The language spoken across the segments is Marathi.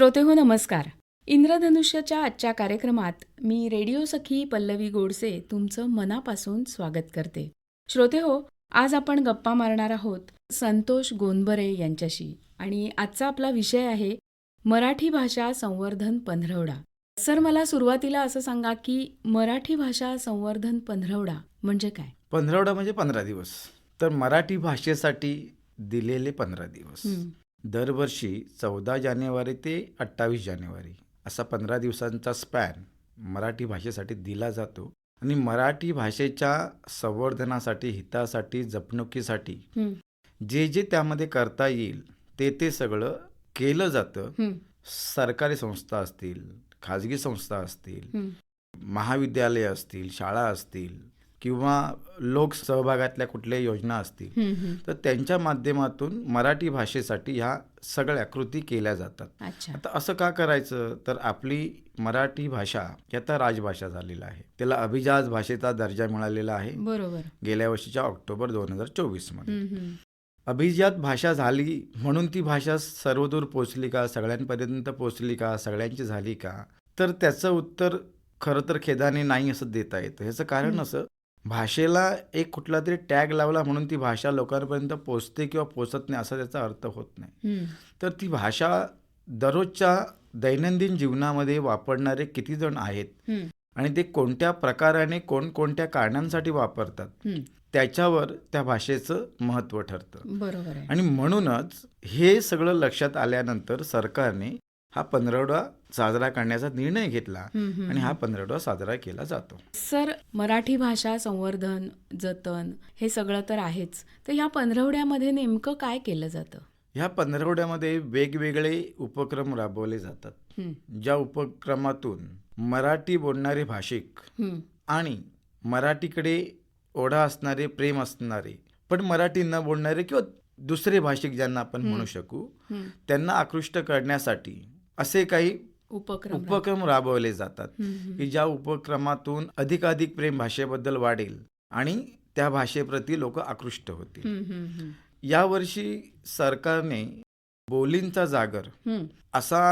श्रोते हो नमस्कार. इंद्रधनुष्याच्या आजच्या कार्यक्रमात मी रेडिओ सखी पल्लवी गोडसे तुमचं मनापासून स्वागत करते. श्रोते हो आज आपण गप्पा मारणार आहोत संतोष गोंदबरे यांच्याशी. आणि आजचा आपला विषय आहे मराठी भाषा संवर्धन पंधरवडा. सर मला सुरुवातीला असं सांगा की मराठी भाषा संवर्धन पंधरवडा म्हणजे काय? पंधरवडा म्हणजे पंधरा दिवस. तर मराठी भाषेसाठी दिलेले पंधरा दिवस. दरवर्षी चौदा जानेवारी ते अठ्ठावीस जानेवारी असा पंधरा दिवसांचा स्पॅन मराठी भाषेसाठी दिला जातो. आणि मराठी भाषेच्या संवर्धनासाठी हितासाठी जपणुकीसाठी जे जे त्यामध्ये करता येईल ते ते सगळं केलं जातं. सरकारी संस्था असतील खाजगी संस्था असतील. महाविद्यालय असतील शाळा असतील किंवा लोक सहभागातल्या कुठल्या योजना असतील. तर त्यांच्या माध्यमातून मराठी भाषेसाठी ह्या सगळ्या कृती केल्या जातात. आता असं का करायचं? तर आपली मराठी भाषा ही आता राजभाषा झालेला आहे. त्याला अभिजात भाषेचा दर्जा मिळालेला आहे. बरोबर. गेल्या वर्षीच्या ऑक्टोबर दोन हजार चोवीसमध्ये. अभिजात भाषा झाली म्हणून ती भाषा सर्वदूर पोचली का? सगळ्यांपर्यंत पोचली का? सगळ्यांची झाली का? तर त्याचं उत्तर खरं तर खेदाने नाही असं देता येतं. ह्याचं कारण. असं भाषेला एक कुठला तरी टॅग लावला म्हणून ती भाषा लोकांपर्यंत पोचते किंवा पोचत नाही असा त्याचा अर्थ होत नाही. हं, तर ती भाषा दररोजच्या दैनंदिन जीवनामध्ये वापरणारे किती जण आहेत आणि ते कोणत्या प्रकाराने कोणकोणत्या कारणांसाठी वापरतात. त्याच्यावर त्या भाषेचं महत्त्व ठरतं. बरोबर आणि म्हणूनच हे सगळं लक्षात आल्यानंतर सरकारने हा पंधरवडा साजरा करण्याचा निर्णय घेतला आणि हा. पंधरवडा साजरा केला जातो. सर मराठी भाषा संवर्धन जतन हे सगळं तर आहेच. तर ह्या पंधरवड्यामध्ये नेमकं काय केलं जातं? ह्या पंधरवड्यामध्ये वेगवेगळे उपक्रम राबवले जातात. ज्या उपक्रमातून मराठी बोलणारे भाषिक आणि मराठीकडे ओढा असणारे प्रेम असणारे पण मराठी न बोलणारे किंवा दुसरे भाषिक ज्यांना आपण म्हणू शकू. त्यांना आकृष्ट करण्यासाठी असे काही उपक्रम उपक्रम राबवले जातात. की ज्या उपक्रमातून अधिकाधिक प्रेम भाषेबद्दल वाढेल आणि त्या भाषेप्रती लोक आकृष्ट होतील. यावर्षी सरकारने बोलींचा जागर असा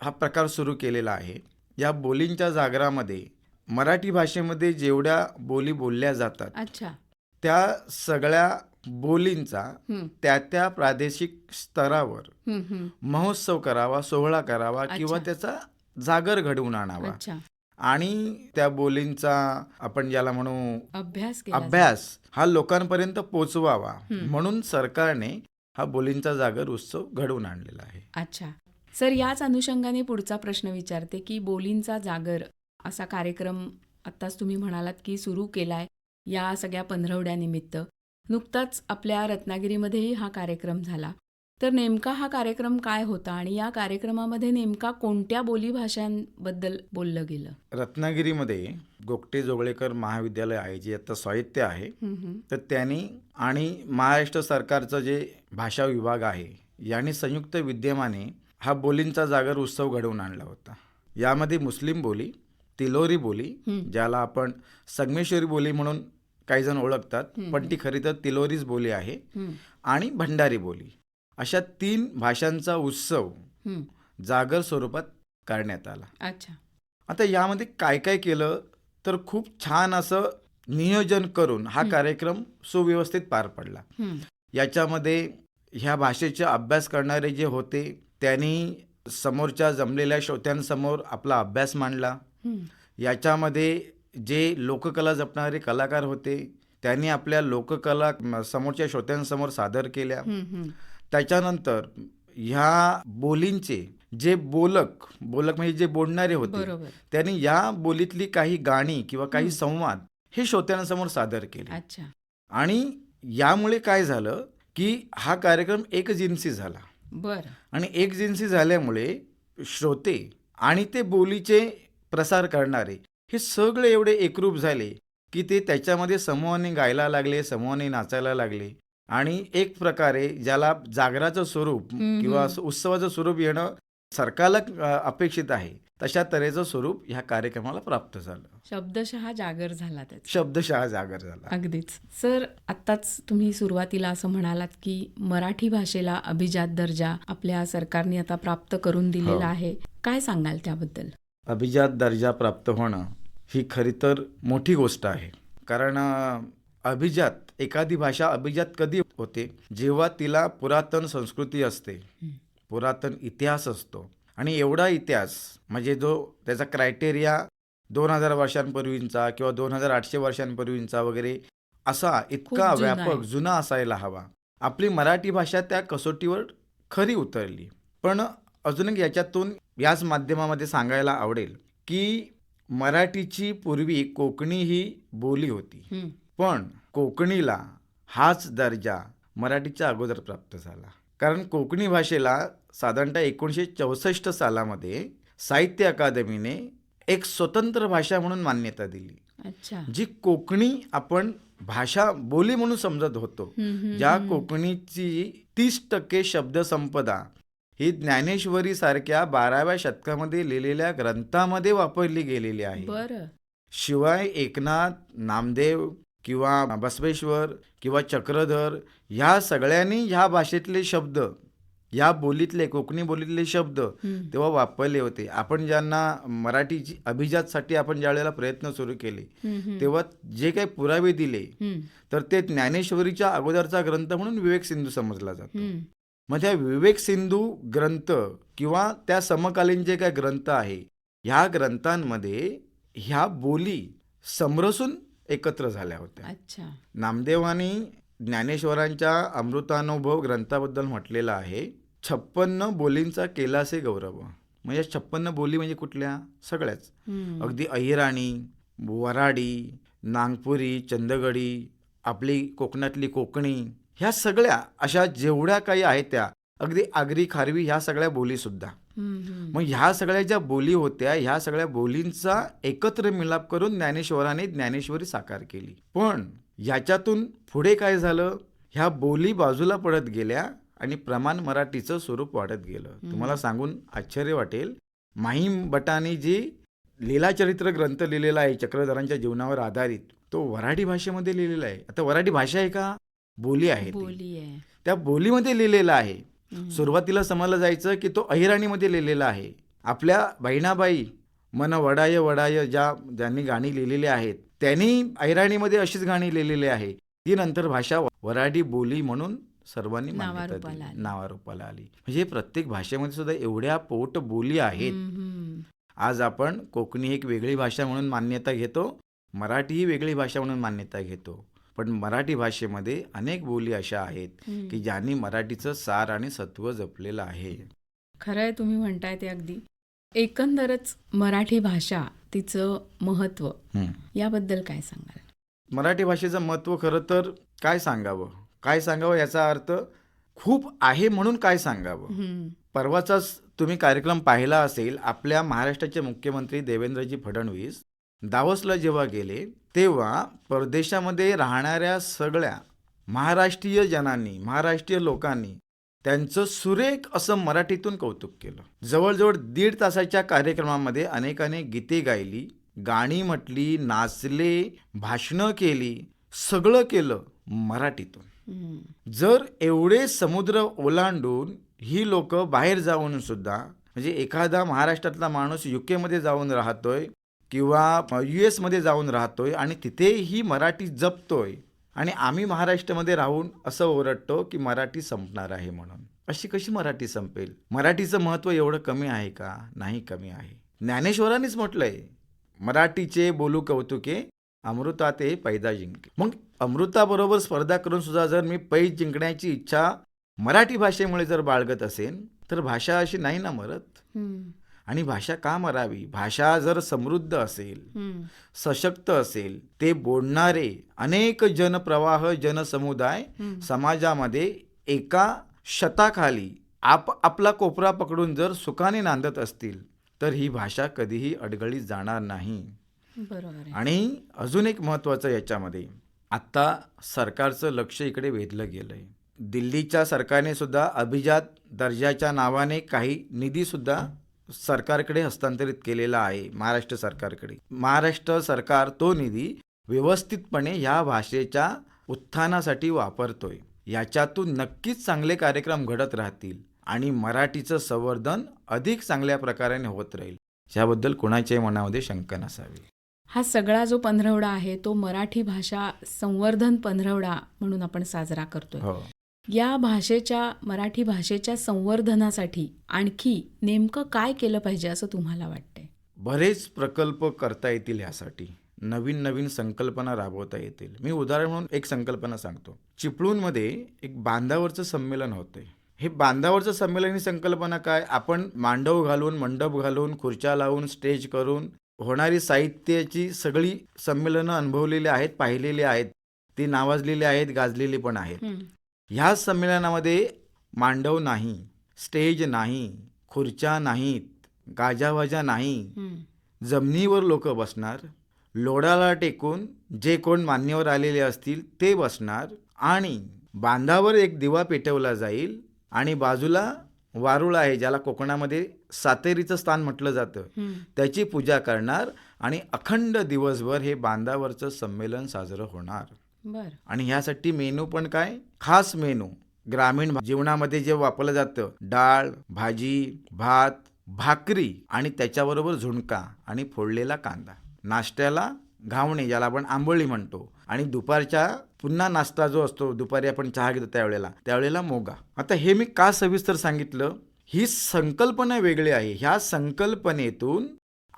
हा प्रकार सुरू केलेला आहे. या बोलींच्या जागरामध्ये मराठी भाषेमध्ये जेवढ्या बोली बोलल्या जातात अच्छा. त्या सगळ्या बोलींचा त्या त्या प्रादेशिक स्तरावर. महोत्सव करावा सोहळा करावा किंवा. त्याचा जागर घडवून आणावा आणि त्या बोलींचा आपण ज्याला म्हणू अभ्यास अभ्यास हा लोकांपर्यंत पोचवावा. म्हणून सरकारने हा बोलींचा जागर उत्सव घडवून आणलेला आहे. अच्छा सर याच अनुषंगाने पुढचा प्रश्न विचारते की बोलींचा जागर असा कार्यक्रम आत्ताच तुम्ही म्हणालात की सुरू केलाय या सगळ्या पंधरवड्यानिमित्त नुकताच आपल्या रत्नागिरीमध्येही हा कार्यक्रम झाला तर नेमका हा कार्यक्रम काय होता आणि या कार्यक्रमामध्ये नेमका कोणत्या बोलीभाषांबद्दल बोललं गेलं रत्नागिरीमध्ये गोगटे जोगळेकर महाविद्यालय आहे जे आता साहित्य आहे. तर त्यांनी आणि महाराष्ट्र सरकारचं जे भाषा विभाग आहे यांनी संयुक्त विद्यमाने हा बोलींचा जागर उत्सव घडवून आणला होता यामध्ये मुस्लिम बोली तिलोरी बोली. ज्याला आपण संगमेश्वरी बोली म्हणून काही जण ओळखतात पण. ती खरी तर तिलोरीच बोली आहे आणि भंडारी बोली अशा तीन भाषांचा उत्सव. जागर स्वरूपात करण्यात आला अच्छा आता यामध्ये काय काय केलं तर खूप छान असं नियोजन करून हा. कार्यक्रम सुव्यवस्थित पार पडला याच्यामध्ये ह्या भाषेचा अभ्यास करणारे जे होते त्यांनी समोरच्या जमलेल्या श्रोत्यांसमोर आपला अभ्यास मांडला. याच्यामध्ये जे लोककला जपणारे कलाकार होते त्यांनी आपल्या लोककला समोरच्या श्रोत्यांसमोर सादर केल्या. त्याच्यानंतर ह्या बोलींचे जे बोलक बोलक म्हणजे जे बोलणारे होते त्यांनी या बोलीतली काही गाणी किंवा काही. संवाद हे श्रोत्यांसमोर सादर केले. आणि यामुळे काय झालं की हा कार्यक्रम एक जिन्सी झाला. बर. आणि एक जिन्सी झाल्यामुळे श्रोते आणि ते बोलीचे प्रसार करणारे हे सगळे एवढे एकरूप झाले की ते त्याच्यामध्ये समूहाने गायला लागले समूहाने नाचायला लागले. आणि एक प्रकारे ज्याला जागराचं स्वरूप. किंवा उत्सवाचं स्वरूप येणं सरकारला अपेक्षित आहे तशा तऱ्हेचं स्वरूप ह्या कार्यक्रमाला प्राप्त झालं. शब्दशः जागर झाला शब्दशः जागर झाला. अगदीच. सर आत्ताच तुम्ही सुरुवातीला असं म्हणालात की मराठी भाषेला अभिजात दर्जा आपल्या सरकारने आता प्राप्त करून दिलेला हो. आहे. काय सांगाल त्याबद्दल? अभिजात दर्जा प्राप्त होणं ही खरी तर मोठी गोष्ट आहे. कारण अभिजात एखादी भाषा अभिजात कधी होते? जेव्हा तिला पुरातन संस्कृती असते. पुरातन इतिहास असतो. आणि एवढा इतिहास म्हणजे जो त्याचा क्रायटेरिया दोन हजार वर्षांपूर्वींचा किंवा दोन हजार आठशे वर्षांपूर्वींचा वगैरे असा इतका व्यापक. जुना असायला हवा. आपली मराठी भाषा त्या कसोटीवर खरी उतरली. पण अजून याच्यातून याच माध्यमामध्ये सांगायला आवडेल की मराठीची पूर्वी कोकणी ही बोली होती. पण कोकणीला हाच दर्जा मराठीच्या अगोदर प्राप्त झाला. कारण कोकणी भाषेला साधारणतः एकोणीसशे चौसष्ट सालामध्ये साहित्य अकादमीने एक स्वतंत्र भाषा म्हणून मान्यता दिली. अच्छा. जी कोकणी आपण भाषा बोली म्हणून समजत होतो. ज्या. कोकणीची तीस टक्के शब्दसंपदा ही ज्ञानेश्वरी सारख्या बाराव्या शतकामध्ये लिहिलेल्या ग्रंथामध्ये वापरली गेलेली आहे शिवाय एकनाथ नामदेव किंवा बसवेश्वर किंवा चक्रधर ह्या सगळ्यांनी ह्या भाषेतले शब्द या बोलीतले कोकणी बोलीतले शब्द. तेव्हा वापरले होते आपण ज्यांना मराठीची अभिजातसाठी आपण ज्या वेळेला प्रयत्न सुरू केले. तेव्हा जे काही पुरावे दिले तर ते ज्ञानेश्वरीच्या अगोदरचा ग्रंथ म्हणून विवेक सिंधू समजला जातो. मग त्या विवेक सिंधू ग्रंथ किंवा त्या समकालीन जे काही ग्रंथ आहे ह्या ग्रंथांमध्ये ह्या बोली समरसून एकत्र झाल्या होत्या. अच्छा. नामदेवानी ज्ञानेश्वरांच्या अमृतानुभव ग्रंथाबद्दल म्हटलेलं आहे छप्पन्न बोलींचा केलासे गौरव. म्हणजे छप्पन्न बोली म्हणजे कुठल्या? सगळ्याच. अगदी अहिराणी वराडी नागपुरी चंदगडी आपली कोकणातली कोकणी ह्या सगळ्या अशा जेवढ्या काही आहेत त्या अगदी आगरी खारवी ह्या सगळ्या बोलीसुद्धा. मग ह्या सगळ्या ज्या बोली होत्या ह्या सगळ्या बोलींचा एकत्र मिलाप करून ज्ञानेश्वराने ज्ञानेश्वरी साकार केली. पण याच्यातून पुढे काय झालं? ह्या बोली बाजूला पडत गेल्या आणि प्रमाण मराठीचं स्वरूप वाढत गेलं. तुम्हाला सांगून आश्चर्य वाटेल. माहीम भटानी जी लीलाचरित्र ग्रंथ लिहिलेला आहे चक्रधरांच्या जीवनावर आधारित तो वराठी भाषेमध्ये लिहिलेला आहे. आता वराठी भाषा आहे का? बोली आहे त्या बोलीमध्ये लिहिलेला आहे. सुरुवातीला समजलं जायचं की तो अहिराणीमध्ये लिहिलेला आहे. आपल्या बहिणाबाई मन वडाय वडाय ज्या ज्यांनी गाणी लिहिलेली आहेत त्यांनी अहिराणीमध्ये अशीच गाणी लिहिलेली आहे. ती नंतर भाषा वराडी बोली म्हणून सर्वांनी मान्यता नावारूपाला. आली. म्हणजे प्रत्येक भाषेमध्ये सुद्धा एवढ्या पोट बोली आहेत. आज आपण कोकणी एक वेगळी भाषा म्हणून मान्यता घेतो. मराठी ही वेगळी भाषा म्हणून मान्यता घेतो. पण मराठी भाषेमध्ये अनेक बोली अशा आहेत. की ज्यांनी मराठीचं सार आणि सत्व जपलेलं आहे. खरं आहे तुम्ही म्हणताय ते अगदी. एकंदरच मराठी भाषा तिचं महत्त्व याबद्दल काय सांगाल? मराठी भाषेचं महत्त्व खरं तर काय सांगावं? काय सांगावं याचा अर्थ खूप आहे म्हणून काय सांगावं. परवाचाच तुम्ही कार्यक्रम पाहिला असेल आपल्या महाराष्ट्राचे मुख्यमंत्री देवेंद्रजी फडणवीस दावसला जेव्हा गेले तेव्हा परदेशामध्ये राहणाऱ्या सगळ्या महाराष्ट्रीय जनांनी महाराष्ट्रीय लोकांनी त्यांचं सुरेख असं मराठीतून कौतुक केलं जवळजवळ दीड तासाच्या कार्यक्रमामध्ये अनेकाने गीते गायली गाणी म्हटली नाचले भाषणं केली सगळं केलं मराठीतून. जर एवढे समुद्र ओलांडून ही लोक बाहेर जाऊन सुद्धा म्हणजे एखादा महाराष्ट्रातला माणूस युके मध्ये जाऊन राहतोय किंवा यू एसमध्ये जाऊन राहतोय आणि तिथेही मराठी जपतोय आणि आम्ही महाराष्ट्रामध्ये राहून असं ओरडतो की मराठी संपणार आहे म्हणून. अशी कशी मराठी संपेल? मराठीचं महत्त्व एवढं कमी आहे का? नाही कमी आहे. ज्ञानेश्वरांनीच म्हटलंय मराठीचे बोलू कौतुके अमृता ते पैदा जिंके. मग अमृताबरोबर स्पर्धा करून सुद्धा जर मी पैज जिंकण्याची इच्छा मराठी भाषेमुळे जर बाळगत असेल तर भाषा अशी नाही ना मरत? आणि भाषा का मरावी भाषा जर समृद्ध असेल. सशक्त असेल ते बोलणारे अनेक जनप्रवाह जनसमुदाय. समाजामध्ये एका शताखाली आप आपला कोपरा पकडून जर सुखाने नांदत असतील तर ही भाषा कधीही अडगळीत जाणार नाही बरोबर आणि अजून एक महत्त्वाचं याच्यामध्ये आत्ता सरकारचं लक्ष इकडे वेधलं गेलं आहे दिल्लीच्या सरकारने सुद्धा अभिजात दर्जाच्या नावाने काही निधीसुद्धा सरकारकडे हस्तांतरित केलेला आहे महाराष्ट्र सरकारकडे. महाराष्ट्र सरकार तो निधी व्यवस्थितपणे ह्या भाषेच्या उत्थानासाठी वापरतोय. याच्यातून नक्कीच चांगले कार्यक्रम घडत राहतील आणि मराठीचं संवर्धन अधिक चांगल्या प्रकारे होत राहील. याबद्दल कोणाच्याही मनामध्ये शंका नसावी. हा सगळा जो पंधरवडा आहे तो मराठी भाषा संवर्धन पंधरवडा म्हणून आपण साजरा करतोय. हो. या भाषेच्या मराठी भाषेच्या संवर्धनासाठी आणखी नेमकं काय केलं पाहिजे असं तुम्हाला वाटतंय? बरेच प्रकल्प करता येतील यासाठी. नवीन नवीन संकल्पना राबवता येतील. मी उदाहरण म्हणून एक संकल्पना सांगतो. चिपळूणमध्ये एक बांधावरचं संमेलन होतंय. हे बांधावरचं संमेलन ही संकल्पना काय? आपण मांडव घालून मंडप घालून खुर्च्या लावून स्टेज करून होणारी साहित्याची सगळी संमेलनं अनुभवलेली आहेत पाहिलेली आहेत. ती नावाजलेली आहेत गाजलेली पण आहेत. ह्या संमेलनामध्ये मांडव नाही स्टेज नाही खुर्च्या नाहीत गाजावाजा नाही. जमिनीवर लोक बसणार लोडाला टेकून जे कोण मान्यवर आलेले असतील ते बसणार आणि बांधावर एक दिवा पेटवला जाईल आणि बाजूला वारुळ आहे ज्याला कोकणामध्ये सातेरीचं स्थान म्हटलं जातं. त्याची पूजा करणार आणि अखंड दिवसभर हे बांधावरचं संमेलन साजरं होणार. बर. आणि ह्यासाठी मेनू पण काय? खास मेनू. ग्रामीण जीवनामध्ये जे वापरलं जातं डाळ भाजी भात भाकरी आणि त्याच्याबरोबर झुणका आणि फोडलेला कांदा. नाश्त्याला घावणे ज्याला आपण आंबोळी म्हणतो. आणि दुपारच्या पुन्हा नाश्ता जो असतो दुपारी आपण चहा घेतो त्यावेळेला त्यावेळेला मोगा. आता हे मी का सविस्तर सांगितलं? ही संकल्पना वेगळी आहे. ह्या संकल्पनेतून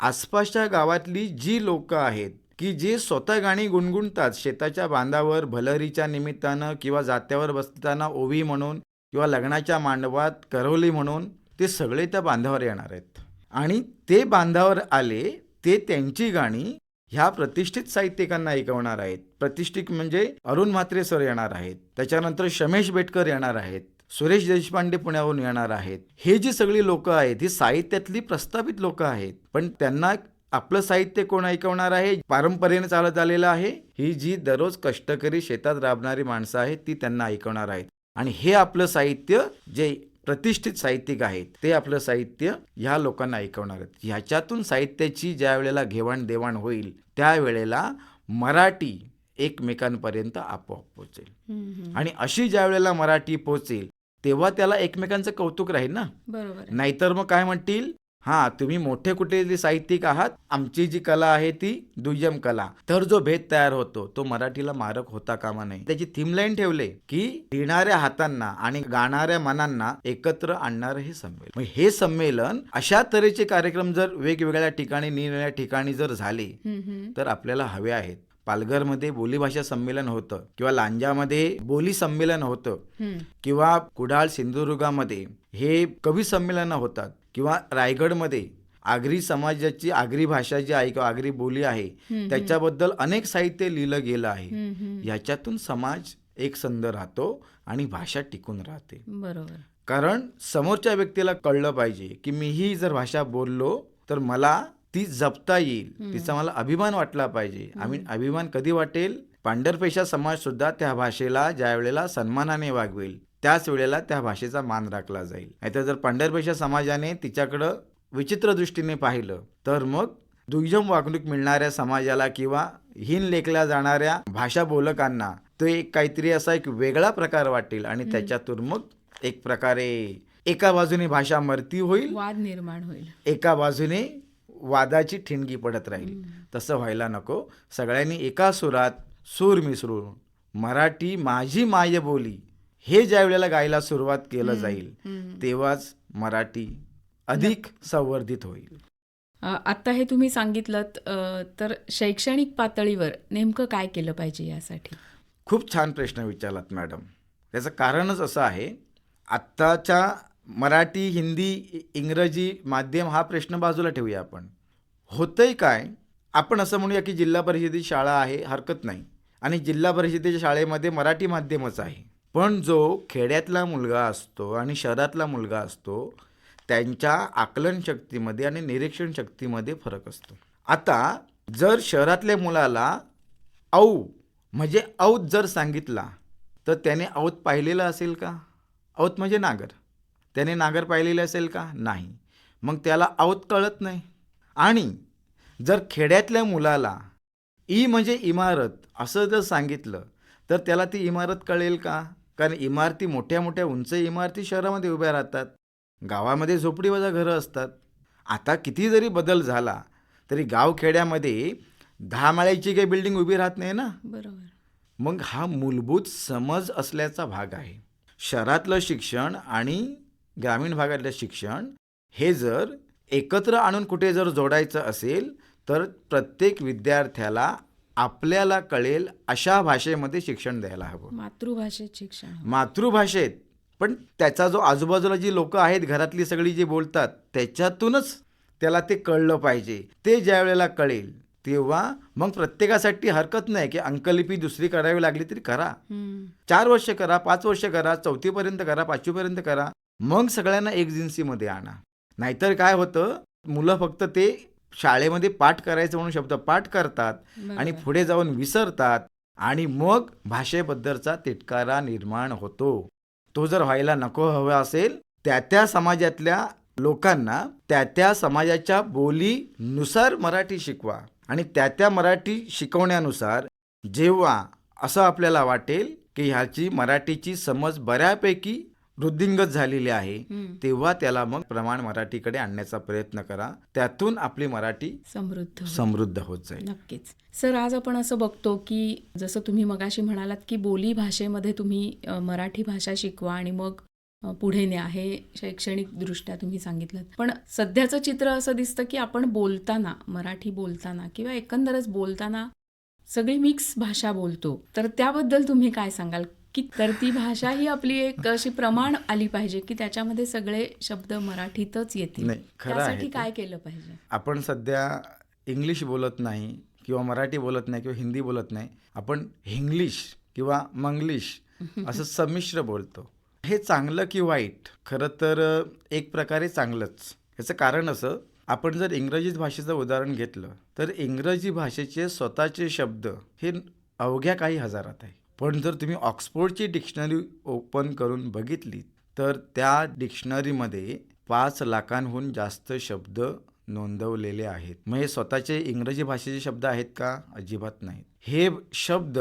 आसपासच्या गावातली जी लोक आहेत की जे स्वतः गाणी गुणगुणतात शेताच्या बांधावर भलहरीच्या निमित्तानं किंवा जात्यावर बसताना ओवी म्हणून किंवा लग्नाच्या मांडवात करवली म्हणून ते सगळे त्या बांधावर येणार आहेत. आणि ते बांधावर आले ते त्यांची गाणी ह्या प्रतिष्ठित साहित्यिकांना ऐकवणार आहेत. प्रतिष्ठित म्हणजे अरुण म्हात्रे सर येणार आहेत त्याच्यानंतर शमेश बेटकर येणार आहेत सुरेश देशपांडे पुण्यावरून येणार आहेत. हे जी सगळी लोक आहेत ही साहित्यातली प्रस्थापित लोक आहेत. पण त्यांना आपलं साहित्य कोण ऐकवणार आहे? पारंपरेने चालत आलेलं आहे. ही जी दररोज कष्टकरी शेतात राबणारी माणसं आहेत ती त्यांना ऐकवणार आहेत. आणि हे आपलं साहित्य जे प्रतिष्ठित साहित्यिक आहेत ते आपलं साहित्य ह्या लोकांना ऐकवणार आहेत. ह्याच्यातून साहित्याची ज्या वेळेला घेवाणदेवाण होईल त्यावेळेला मराठी एकमेकांपर्यंत आपोआप पोचेल आणि अशी ज्या वेळेला मराठी पोचेल तेव्हा त्याला एकमेकांचं कौतुक राहील ना? बरोबर. नाहीतर मग काय म्हणतील? हा तुम्ही मोठे कुठले साहित्यिक आहात? आमची जी कला आहे ती दुय्यम कला. तर जो भेद तयार होतो तो मराठीला मारक होता कामा नये. त्याची थीम लाईन ठेवले की लिहिणाऱ्या हातांना आणि गाणाऱ्या मनांना एकत्र आणणारं हे संमेलन. हे संमेलन अशा तऱ्हेचे कार्यक्रम जर वेगवेगळ्या ठिकाणी निरनिळ्या ठिकाणी जर झाले. तर आपल्याला हवे आहेत. पालघरमध्ये बोलीभाषा संमेलन होतं किंवा लांजामध्ये बोली संमेलन होतं. किंवा कुडाळ सिंधुदुर्गामध्ये हे कवी संमेलनं होतात. किंवा रायगडमध्ये आगरी समाजाची आगरी भाषा जी आहे किंवा आगरी बोली आहे त्याच्याबद्दल अनेक साहित्य लिहिलं गेलं आहे. हम्म, हम्म. याच्यातून समाज एकसंध राहतो आणि भाषा टिकून राहते. बरोबर. कारण समोरच्या व्यक्तीला कळलं पाहिजे की मीही जर भाषा बोललो तर मला ती जपता येईल. तिचा मला अभिमान वाटला पाहिजे. आम्ही अभिमान कधी वाटेल? पांढरपेशा समाज सुद्धा त्या भाषेला ज्या वेळेला सन्मानाने वागवेल. त्याच वेळेला त्या भाषेचा मान राखला जाईल. नाहीतर जर पांढरपेशा समाजाने तिच्याकडं विचित्र दृष्टीने पाहिलं तर मग दुय्यम वागणूक मिळणाऱ्या समाजाला किंवा हीन लेखल्या जाणाऱ्या भाषा बोलकांना तो एक काहीतरी असा एक वेगळा प्रकार वाटेल आणि त्याच्यातून मग एक प्रकारे एका बाजूने भाषा मरती होईल वाद निर्माण होईल. एका बाजूने वादाची ठिणगी पडत राहील. तसं व्हायला नको. सगळ्यांनी एका सुरात सूर मिसळून मराठी माझी माय बोली हे ज्या वेळेला गायला सुरुवात केलं जाईल तेव्हाच मराठी अधिक संवर्धित होईल. आत्ता हे तुम्ही सांगितलं तर शैक्षणिक पातळीवर नेमकं काय केलं पाहिजे यासाठी? खूप छान प्रश्न विचारलात मॅडम. त्याचं कारणच असं आहे आत्ताच्या मराठी हिंदी इंग्रजी माध्यम हा प्रश्न बाजूला ठेवूया आपण. होतंय काय आपण असं म्हणूया की जिल्हा परिषदेची शाळा आहे हरकत नाही. आणि जिल्हा परिषदेच्या शाळेमध्ये मराठी माध्यमच आहे. पण जो खेड्यातला मुलगा असतो आणि शहरातला मुलगा असतो त्यांच्या आकलन शक्तीमध्ये आणि निरीक्षण शक्तीमध्ये फरक असतो. आता जर शहरातल्या मुलाला औ म्हणजे औत जर सांगितला तर त्याने औत पाहिलेलं असेल का? औत म्हणजे नागर. त्याने नागर पाहिलेलं असेल का? नाही. मग त्याला औत कळत नाही. आणि जर खेड्यातल्या मुलाला ई म्हणजे इमारत असं जर सांगितलं तर त्याला ती इमारत कळेल का? कारण इमारती मोठ्या मोठ्या उंच इमारती शहरामध्ये उभ्या राहतात. गावामध्ये झोपडीवजा घरं असतात. आता किती जरी बदल झाला तरी गावखेड्यामध्ये दहा माळ्याची काही बिल्डिंग उभी राहत नाही ना? बरोबर. मग हा मूलभूत समज असल्याचा भाग आहे. शहरातलं शिक्षण आणि ग्रामीण भागातलं शिक्षण हे जर एकत्र आणून कुठे जर जोडायचं असेल तर प्रत्येक विद्यार्थ्याला आपल्याला कळेल अशा भाषेमध्ये शिक्षण द्यायला हवं. मातृभाषेत शिक्षण. मातृभाषेत. पण त्याचा जो आजूबाजूला जी लोक आहेत घरातली सगळी जी बोलतात त्याच्यातूनच त्याला ते कळलं पाहिजे. ते ज्या वेळेला कळेल तेव्हा मग प्रत्येकासाठी हरकत नाही की अंकलिपी दुसरी करावी लागली तरी करा. चार वर्ष करा पाच वर्ष करा चौथीपर्यंत करा पाचवीपर्यंत करा मग सगळ्यांना एक जिन्सीमध्ये आणा. नाहीतर काय होतं मुलं फक्त ते शाळेमध्ये पाठ करायचं म्हणून शब्द पाठ करतात आणि. पुढे जाऊन विसरतात आणि मग भाषेबद्दलचा तिटकारा निर्माण होतो तो जर व्हायला नको हवा असेल त्या त्या समाजातल्या लोकांना त्या त्या समाजाच्या बोलीनुसार मराठी शिकवा आणि त्या त्या मराठी शिकवण्यानुसार जेव्हा असं आपल्याला वाटेल की ह्याची मराठीची समज बऱ्यापैकी वृद्धिंगत झालेली आहे. तेव्हा त्याला मग प्रमाण मराठीकडे आणण्याचा प्रयत्न करा. त्यातून आपली मराठी समृद्ध. समृद्ध होत जाईल. नक्कीच. सर आज आपण असं बघतो की जसं तुम्ही मगाशी म्हणालात की बोली भाषेमध्ये तुम्ही मराठी भाषा शिकवा आणि मग पुढे न्या. हे शैक्षणिकदृष्ट्या तुम्ही सांगितलं. पण सध्याचं चित्र असं दिसतं की आपण बोलताना मराठी बोलताना किंवा एकंदरच बोलताना सगळी मिक्स भाषा बोलतो. तर त्याबद्दल तुम्ही काय सांगाल? की तर ती भाषा ही आपली एक अशी प्रमाण आली पाहिजे की त्याच्यामध्ये सगळे शब्द मराठीतच येतील. नाही खरं आहे त्यासाठी. काय केलं पाहिजे? आपण सध्या इंग्लिश बोलत नाही किंवा मराठी बोलत नाही किंवा हिंदी बोलत नाही आपण हिंग्लिश किंवा मंग्लिश असं संमिश्र बोलतो. हे चांगलं की वाईट? खरं तर एक प्रकारे चांगलंच. याचं कारण असं आपण जर इंग्रजी भाषेचं उदाहरण घेतलं तर इंग्रजी भाषेचे स्वतःचे शब्द हे अवघ्या काही हजारात आहे. पण जर तुम्ही ऑक्सफोर्डची डिक्शनरी ओपन करून बघितली तर त्या डिक्शनरीमध्ये पाच लाखांहून जास्त शब्द नोंदवलेले आहेत. म्हणजे स्वतःचे इंग्रजी भाषेचे शब्द आहेत का? अजिबात नाहीत. हे शब्द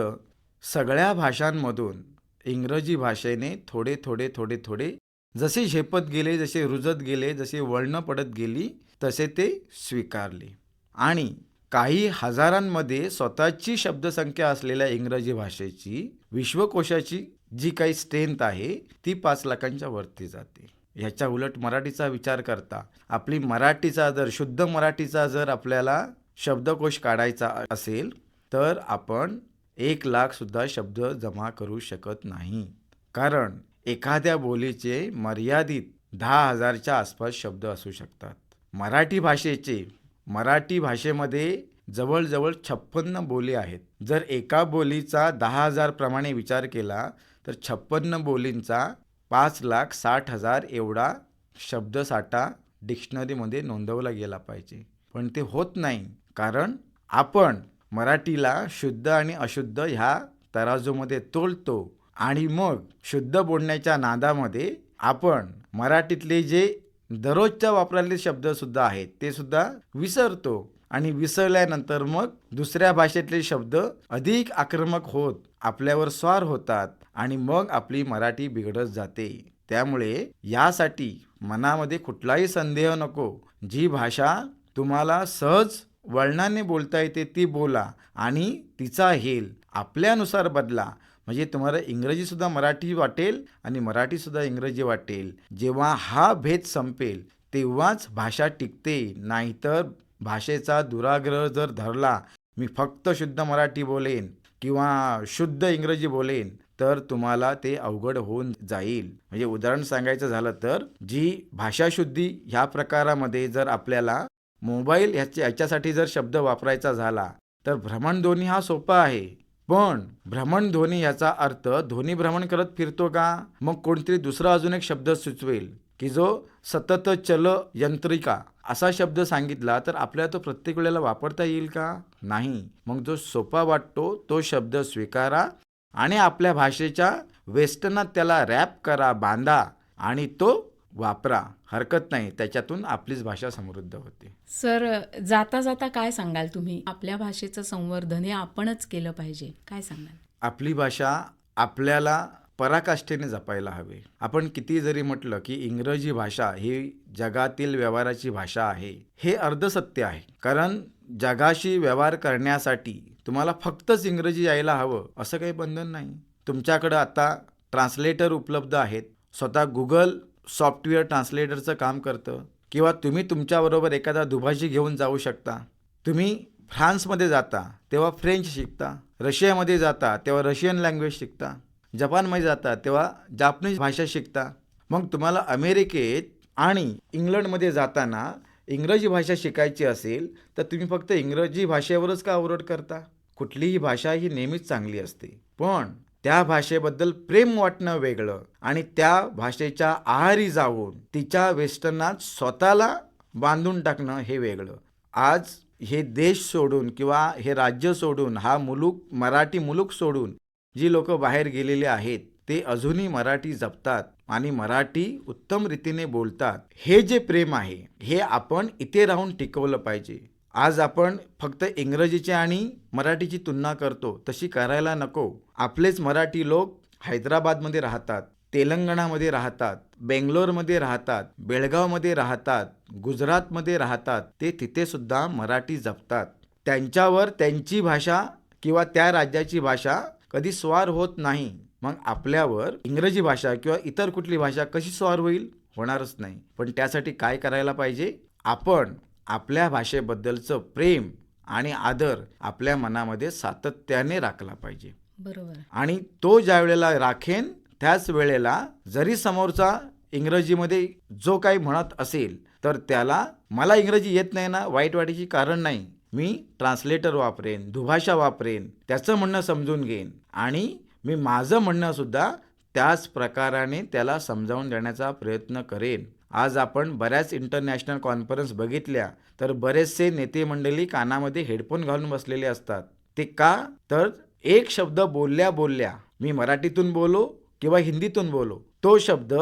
सगळ्या भाषांमधून इंग्रजी भाषेने थोडे थोडे थोडे थोडे जसे झेपत गेले जसे रुजत गेले जसे वळणं पडत गेली तसे ते स्वीकारले. आणि काही हजारांमध्ये स्वतःची शब्दसंख्या असलेल्या इंग्रजी भाषेची विश्वकोशाची जी काही स्ट्रेंथ आहे ती पाच लाखांच्या वरती जाते. ह्याच्या उलट मराठीचा विचार करता आपली मराठीचा जर शुद्ध मराठीचा जर आपल्याला शब्दकोश काढायचा असेल तर आपण एक लाखसुद्धा शब्द जमा करू शकत नाही. कारण एखाद्या बोलीचे मर्यादित दहा हजारच्या आसपास शब्द असू शकतात. मराठी भाषेचे मराठी भाषेमध्ये जवळजवळ छप्पन्न बोली आहेत. जर एका बोलीचा दहा हजार प्रमाणे विचार केला तर छप्पन्न बोलींचा पाच लाख साठ हजार एवढा शब्दसाठा डिक्शनरीमध्ये नोंदवला गेला पाहिजे. पण ते होत नाही कारण आपण मराठीला शुद्ध आणि अशुद्ध ह्या तराजूमध्ये तोलतो आणि मग शुद्ध बोलण्याच्या नादामध्ये आपण मराठीतले जे दररोजच्या वापरलेले शब्दसुद्धा आहेत. ते सुद्धा विसरतो आणि विसरल्यानंतर मग दुसऱ्या भाषेतले शब्द अधिक आक्रमक होत आपल्यावर स्वार होतात आणि मग आपली मराठी बिघडत जाते. त्यामुळे यासाठी मनामध्ये कुठलाही संदेह नको. जी भाषा तुम्हाला सहज वळणाने बोलता येते ती बोला आणि तिचा हेल आपल्यानुसार बदला म्हणजे तुम्हाला इंग्रजीसुद्धा मराठी वाटेल आणि मराठीसुद्धा इंग्रजी वाटेल. जेव्हा हा भेद संपेल तेव्हाच भाषा टिकते. नाहीतर भाषेचा दुराग्रह जर धरला मी फक्त शुद्ध मराठी बोलेन किंवा शुद्ध इंग्रजी बोलेन तर तुम्हाला ते अवघड होऊन जाईल. म्हणजे उदाहरण सांगायचं झालं तर जी भाषाशुद्धी ह्या प्रकारामध्ये जर आपल्याला मोबाईल ह्याच्या याच्यासाठी जर शब्द वापरायचा झाला तर भ्रमणध्वनी हा सोपा आहे. पण भ्रमणध्वनी याचा अर्थ ध्वनी भ्रमण करत फिरतो का? मग कोणतरी दुसरा अजून एक शब्द सुचवेल की जो सतत चल यंत्रिका असा शब्द सांगितला तर आपल्याला तो प्रत्येक वेळेला वापरता येईल का? नाही. मग जो सोपा वाटतो तो शब्द स्वीकारा आणि आपल्या भाषेच्या वेस्टनात त्याला रॅप करा बांधा आणि तो वापरा हरकत नाही त्याच्यातून आपलीच भाषा समृद्ध होते. सर जाता जाता काय सांगाल तुम्ही? आपल्या भाषेचं संवर्धन हे आपणच केलं पाहिजे. काय सांगाल? आपली भाषा आपल्याला पराकाष्ठेने जपायला हवे. आपण किती जरी म्हटलं की इंग्रजी भाषा ही जगातील व्यवहाराची भाषा आहे हे अर्धसत्य आहे. कारण जगाशी व्यवहार करण्यासाठी तुम्हाला फक्तच इंग्रजी यायला हवं असं काही बंधन नाही. तुमच्याकडं आता ट्रान्सलेटर उपलब्ध आहेत. स्वतः गुगल सॉफ्टवेअर ट्रान्सलेटरचं काम करतं किंवा तुम्ही तुमच्याबरोबर एखादा दुभाषी घेऊन जाऊ शकता. तुम्ही फ्रान्समध्ये जाता तेव्हा फ्रेंच शिकता रशियामध्ये जाता तेव्हा रशियन लँग्वेज शिकता जपानमध्ये जाता तेव्हा जापनीज भाषा शिकता. मग तुम्हाला अमेरिकेत आणि इंग्लंडमध्ये जाताना इंग्रजी भाषा शिकायची असेल तर तुम्ही फक्त इंग्रजी भाषेवरच का ओरड करता? कुठलीही भाषा ही नेहमीच चांगली असते. पण त्या भाषेबद्दल प्रेम वाटणं वेगळं आणि त्या भाषेच्या आहारी जाऊन तिच्या वेस्टर्नात स्वतःला बांधून टाकणं हे वेगळं. आज हे देश सोडून किंवा हे राज्य सोडून हा मुलूक मराठी मुलूक सोडून जी लोक बाहेर गेलेले आहेत ते अजूनही मराठी जपतात आणि मराठी उत्तम रीतीने बोलतात. हे जे प्रेम आहे हे आपण इथे राहून टिकवलं पाहिजे. आज आपण फक्त इंग्रजीची आणि मराठीची तुलना करतो तशी करायला नको. आपलेच मराठी लोक हैदराबादमध्ये राहतात तेलंगणामध्ये राहतात बेंगलोरमध्ये राहतात बेळगावमध्ये राहतात गुजरातमध्ये राहतात ते तिथेसुद्धा मराठी जपतात. त्यांच्यावर त्यांची भाषा किंवा त्या राज्याची भाषा कधी स्वार होत नाही. मग आपल्यावर इंग्रजी भाषा किंवा इतर कुठली भाषा कशी स्वार होईल? होणारच नाही. पण त्यासाठी काय करायला पाहिजे? आपण आपल्या भाषेबद्दलचं प्रेम आणि आदर आपल्या मनामध्ये सातत्याने राखला पाहिजे. बरोबर. आणि तो ज्या वेळेला राखेन त्याच वेळेला जरी समोरचा इंग्रजीमध्ये जो काही म्हणत असेल तर त्याला मला इंग्रजी येत नाही ना वाईट वाटायची कारण नाही. मी ट्रान्सलेटर वापरेन दुभाषा वापरेन त्याचं म्हणणं समजून घेईन. आणि मी माझं म्हणणं सुद्धा त्याच प्रकाराने त्याला समजावून देण्याचा प्रयत्न करेन. आज आपण बऱ्याच इंटरनॅशनल कॉन्फरन्स बघितल्या तर बरेचसे नेते मंडळी कानामध्ये हेडफोन घालून बसलेले असतात. ते का? तर एक शब्द बोलल्या बोलल्या मी मराठीतून बोलो किंवा हिंदीतून बोलो तो शब्द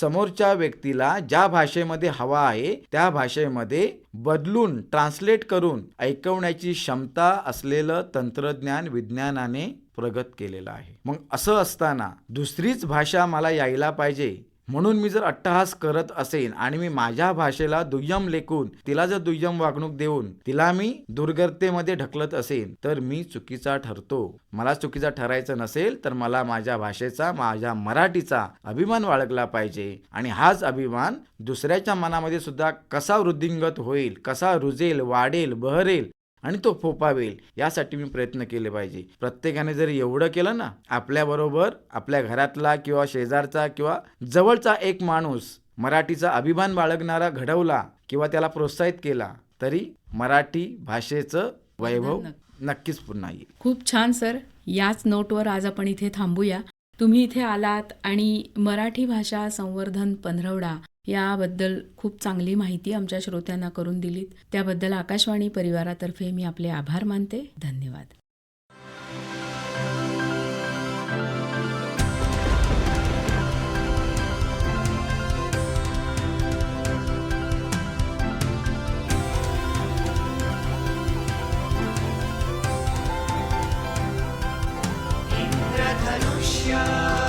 समोरच्या व्यक्तीला ज्या भाषेमध्ये हवा आहे त्या भाषेमध्ये बदलून ट्रान्सलेट करून ऐकवण्याची क्षमता असलेलं तंत्रज्ञान विज्ञानाने प्रगत केलेलं आहे. मग असं असताना दुसरीच भाषा मला यायला पाहिजे म्हणून मी जर अट्टहास करत असेन आणि मी माझ्या भाषेला दुय्यम लेखून तिला जर दुय्यम वागणूक देऊन तिला मी दुर्गरतेमध्ये ढकलत असेन तर मी चुकीचा ठरतो. मला चुकीचा ठरायचं नसेल तर मला माझ्या भाषेचा माझ्या मराठीचा अभिमान बाळगला पाहिजे. आणि हाच अभिमान दुसऱ्याच्या मनामध्ये सुद्धा कसा वृद्धिंगत होईल कसा रुजेल वाढेल बहरेल आणि तो फोपावेल यासाठी मी प्रयत्न केले पाहिजे. प्रत्येकाने जर एवढं केलं ना आपल्याबरोबर आपल्या घरातला किंवा शेजारचा किंवा जवळचा एक माणूस मराठीचा अभिमान बाळगणारा घडवला किंवा त्याला प्रोत्साहित केला तरी मराठी भाषेचं वैभव नक्कीच पुन्हा येईल खूप छान सर. याच नोटवर आज आपण इथे थांबूया. तुम्ही इथे आलात आणि मराठी भाषा संवर्धन पंधरवडा. याबद्दल खूप चांगली माहिती आमच्या श्रोत्यांना करून दिलीत त्याबद्दल आकाशवाणी परिवारातर्फे मी आपले आभार मानते धन्यवाद Yeah.